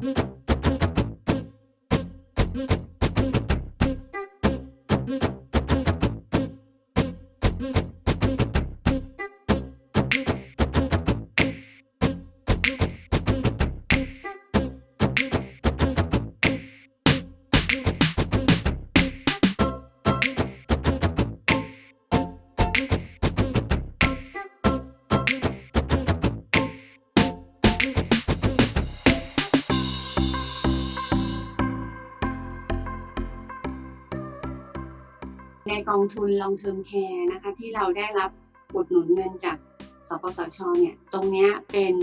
Thank you. ในกองทุน Long Term Care นะคะที่เราได้รับอุดหนุนเงินจากสปสชเนี่ยตรงนี้เป็น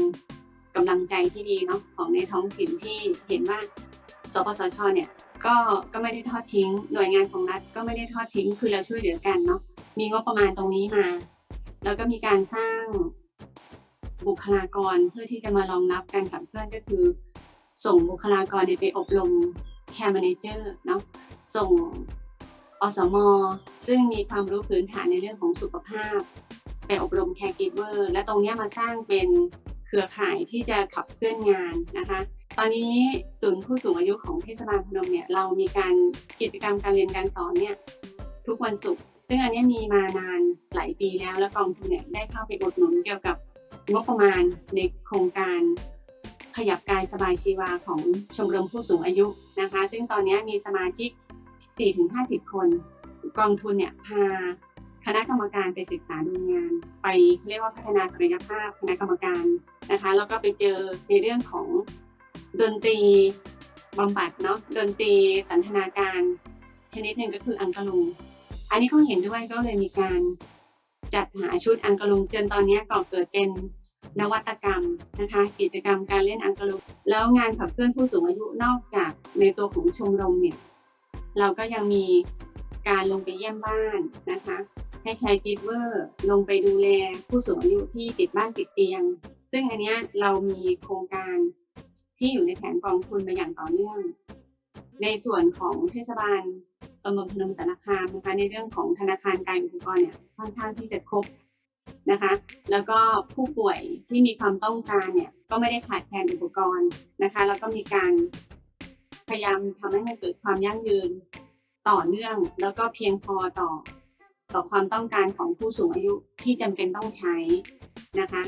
กำลังใจที่ดีเนาะของในท้องถิ่นที่เห็นว่าสปสชเนี่ยก็ก็ไม่ได้ทอดทิ้ง หน่วยงานของรัฐก็ไม่ได้ทอดทิ้งคือเราช่วยเหลือกันเนาะมีงบประมาณตรงนี้มา แล้วก็มีการสร้างบุคลากรเพื่อที่จะมารองรับการขับเคลื่อนก็คือ ส่งบุคลากรไปอบรม Care Manager เนาะส่ง อสม ซึ่งมีความรู้พื้นฐานในเรื่องของสุขภาพ ไปอบรม caregiver และตรงนี้มาสร้างเป็นเครือข่ายที่จะขับเคลื่อนงานนะคะ ตอนนี้ศูนย์ผู้สูงอายุของเทศบาลพนมเนี่ยเรามีการกิจกรรมการเรียนการสอนเนี่ยทุกวันศุกร์ซึ่งอันนี้มีมานานหลายปีแล้ว แล้วกองทุนเนี่ยได้เข้าไปอุดหนุนเกี่ยวกับงบประมาณในโครงการขยับกายสบายชีวาของชมรมผู้สูงอายุนะคะ ซึ่งตอนนี้มีสมาชิก 4-50 คน กองทุนเนี่ยพาคณะกรรมการไปศึกษาดูงาน ไปเรียกว่าพัฒนาศักยภาพคณะกรรมการนะคะแล้วก็ไปเจอในเรื่องของดนตรีบำบัดเนาะดนตรีสันทนาการ ชนิดหนึ่งก็คืออังกะลุง อันนี้เขาเห็นด้วยก็เลยมีการจัดหาชุดอังกะลุงจนตอนนี้ก่อเกิดเป็นนวัตกรรมนะคะกิจกรรมการเล่นอังกะลุงแล้วงานขับเคลื่อนผู้สูงอายุนอกจากในตัวของชมรมเนี่ย เราก็ยังมีการลงไปเยี่ยมบ้านนะคะ ให้แคร์กิเวอร์ลงไปดูแลผู้สูงอายุที่ติดบ้านติดเตียง ซึ่งอันนี้เรามีโครงการที่อยู่ในแผนกองทุนมาอย่างต่อเนื่อง ในส่วนของเทศบาลตำบลพนมสารคามนะคะในเรื่องของธนาคารการอุปกรณ์เนี่ยค่อนข้างที่จะครบนะคะ แล้วก็ผู้ป่วยที่มีความต้องการเนี่ยก็ไม่ได้ขาดแคลนอุปกรณ์นะคะ แล้วก็มีการ พยายามทำให้มันเกิดความยั่งยืนต่อเนื่อง แล้วก็เพียงพอต่อต่อความต้องการของผู้สูงอายุที่จำเป็นต้องใช้นะคะ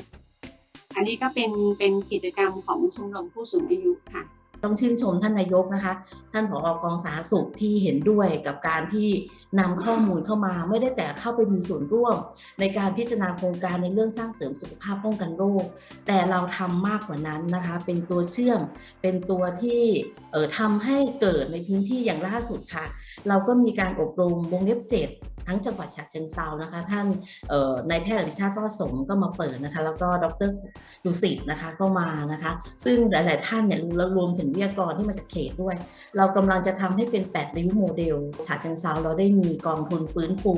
อันนี้ก็เป็นเป็นกิจกรรมของชมรมผู้สูงอายุค่ะ ต้องชื่นชมท่านนายกนะคะ ท่านผอกองสาธารณสุขที่เห็นด้วยกับการที่นำข้อมูลเข้ามาไม่ได้แต่เข้าไปมีส่วนร่วม ในการพิจารณาโครงการในเรื่องสร้างเสริมสุขภาพป้องกันโรค แต่เราทำมากกว่านั้นนะคะ เป็นตัวเชื่อม เป็นตัวที่เอ่อทำให้เกิดในพื้นที่อย่างล่าสุดค่ะ เราก็มีการอบรมวงเล็บเจ็ดทั้งจังหวัดฉะเชิงเซานะคะ ท่านเอ่อนายแพทย์อภิชาติรอดสมก็มาเปิดนะคะ แล้วก็ดรดุสิตนะคะก็มานะคะ ซึ่งหลาย ๆ ท่านเนี่ยแล้วรวมถึงวิทยากรที่มาจากเขตด้วย เรากำลังจะทำให้เป็น 8 ริ้วโมเดลฉะเชิงเซาเราได้มีกองทุนฟื้นฟู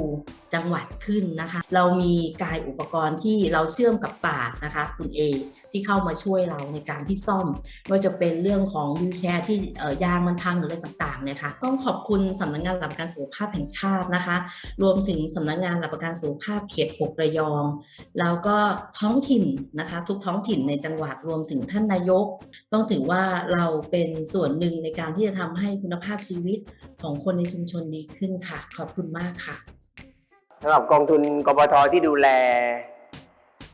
จังหวัดขึ้นนะคะ เรามีกายอุปกรณ์ที่เราเชื่อมกับป่านะคะคุณเอที่เข้ามาช่วยเราในการที่ซ่อมไม่ว่าจะเป็นเรื่องของวิวแชร์ที่ยางมันพังหรืออะไรต่างๆเนี่ยค่ะต้องขอบคุณสำนักงานหลักประกันสุขภาพแห่งชาตินะคะ รวมถึงสำนักงานหลักประกันสุขภาพเขต6ระยอง แล้วก็ท้องถิ่นนะคะ ทุกท้องถิ่นในจังหวัดรวมถึงท่านนายก ต้องถือว่าเราเป็นส่วนหนึ่งในการที่จะทำให้คุณภาพชีวิตของคนในชุมชนดีขึ้นค่ะขอบคุณมากค่ะสำหรับกองทุนกปทที่ดูแล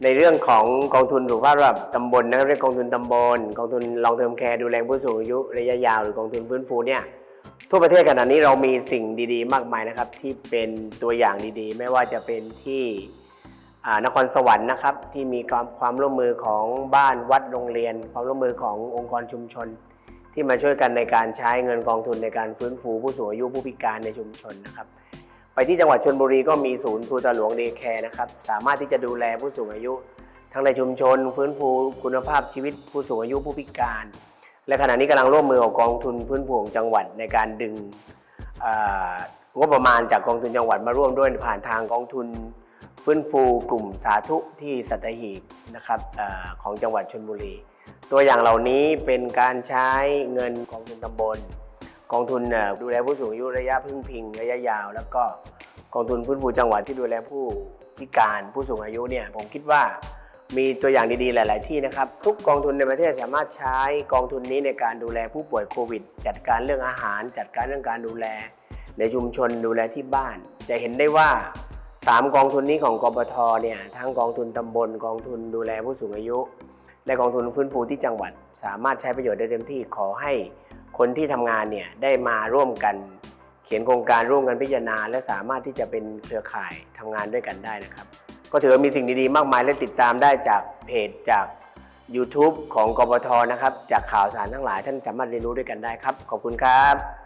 ในเรื่องของกองทุนสุขภาพระดับตำบลนะครับเรียกกองทุนตำบล กองทุนลองเทอมแคร์ดูแลผู้สูงอายุระยะยาวหรือกองทุนฟื้นฟูเนี่ยทั่วประเทศขณะนี้เรามีสิ่งดีๆ มากมายนะครับ ที่เป็นตัวอย่างดีๆ ไม่ว่าจะเป็นที่นครสวรรค์นะครับ ที่มีความความร่วมมือของบ้านวัดโรงเรียน ความร่วมมือขององค์กรชุมชน ที่มาช่วยกันในการใช้เงินกองทุนในการฟื้นฟูผู้สูงอายุผู้พิการในชุมชนนะครับ ไปที่จังหวัดชนบุรีก็มีศูนย์ครูตาหลวงเดย์แคร์นะครับ สามารถที่จะดูแลผู้สูงอายุ ทั้งในชุมชน ฟื้นฟูคุณภาพชีวิตผู้สูงอายุผู้พิการ และขณะนี้กำลังร่วมมือกับกองทุนฟื้นฟูของจังหวัดในการดึงอ่องบประมาณจากกองทุนจังหวัดมาร่วมด้วยผ่านทางกองทุนฟื้นฟูกลุ่มสาธุที่สัตหีบนะครับอของจังหวัดชนบุรี ตัวอย่างเหล่านี้เป็นการใช้เงินกองทุนตำบล กองทุนดูแลผู้สูงอายุระยะพึ่งพิงระยะยาว แล้วก็กองทุนฟื้นฟูจังหวัดที่ดูแลผู้พิการผู้สูงอายุเนี่ยผมคิดว่ามีตัวอย่างดีๆ หลาย ๆ ที่นะครับ ทุกกองทุนในประเทศสามารถใช้กองทุนนี้ในการดูแลผู้ป่วยโควิด จัดการเรื่องอาหาร จัดการเรื่องการดูแล ในชุมชนดูแลที่บ้าน จะเห็นได้ว่า 3 กองทุนนี้ของกบทเนี่ยทั้งกองทุนตำบล กองทุนดูแลผู้สูงอายุ และกองทุนฟื้นฟูที่จังหวัด สามารถใช้ประโยชน์ได้เต็มที่ขอให้คนที่ทำงานเนี่ยได้มาร่วมกัน เขียนโครงการร่วมกันพิจารณา และสามารถที่จะเป็นเครือข่ายทำงานด้วยกันได้นะครับ ก็ถือว่ามีสิ่งดีๆมากมายและติดตามได้จากเพจจาก YouTube ของกบทนะครับ จากข่าวสารทั้งหลายท่านสามารถเรียนรู้ด้วยกันได้ครับ ขอบคุณครับ